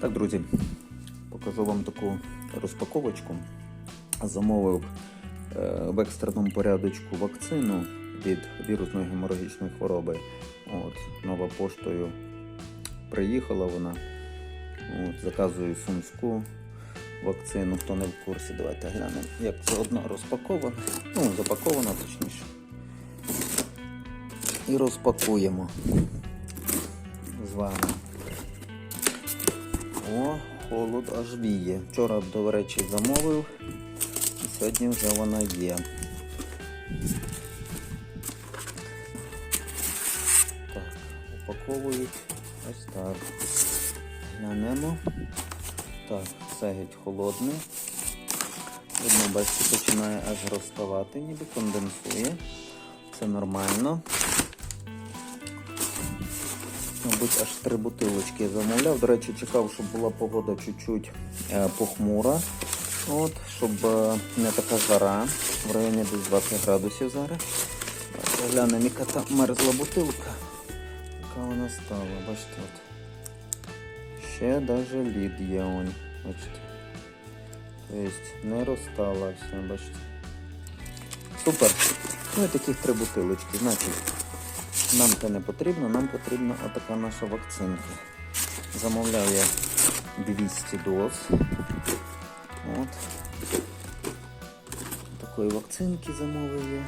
Так, друзі, покажу вам таку розпаковочку. Замовив е, в екстреному порядочку вакцину від вірусної геморагічної хвороби. От, нова поштою приїхала вона. От, заказую сумську вакцину. Хто не в курсі, давайте глянемо, як це одно розпаковано. Ну, запаковано точніше. І розпакуємо з вами. О, холод аж віє. Вчора, до речі, замовив. І сьогодні вже вона є. Так, упаковують ось так. Глянемо. Так, все геть холодне. Видно, бачите, починає аж розставати, ніби конденсує. Це нормально. Мабуть, аж три бутилочки замовляв. До речі, чекав, щоб була погода чуть-чуть е, похмура. От, щоб е, не така жара. В районі десь 20 градусів зараз. Глянемо, яка та мерзла бутилка. Яка вона стала, бачите. от. Ще навіть лід є он. Бачите. Тобто не розстала все, бачите. Супер. Ну і таких три бутилочки. Значить, нам це не потрібно, нам потрібна отака наша вакцинка. Замовляв я 200 доз. От. Такої вакцинки замовив я.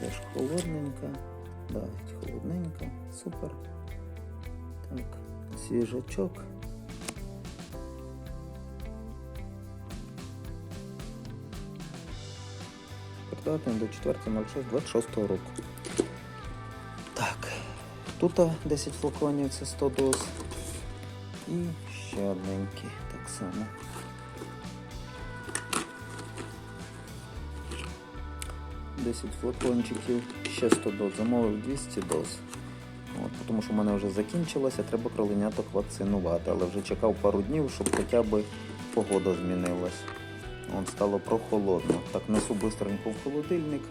Теж холодненька. Да, холодненька. Супер. Так, свіжачок. Придатний до 4.06.26 року. Так, тут 10 флаконів, це 100 доз. І ще одненький так само. Десять флакончиків, ще 100 доз, замовив 200 доз. От, тому що в мене вже закінчилося, треба кроленяток вакцинувати, але вже чекав пару днів, щоб хоча б погода змінилась. От стало прохолодно. Так, несу бистренько в холодильник.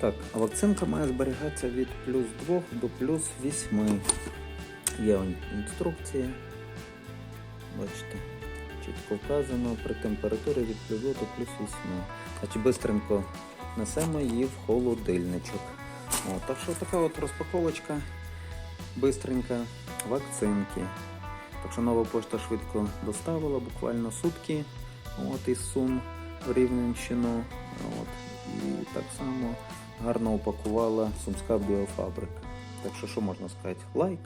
Так, вакцинка має зберігатися від плюс 2 до плюс 8. Є інструкція. Бачите, чітко вказано при температурі від плюс 2 до плюс 8. Значить, бистренько несемо її в холодильничок. О, так що така от розпаковочка бистренька вакцинки. Так що нова пошта швидко доставила, буквально сутки. От із Сум в Рівненщину. От. І так само гарно упакувала Сумська біофабрика. Так що, що можна сказати? Лайк.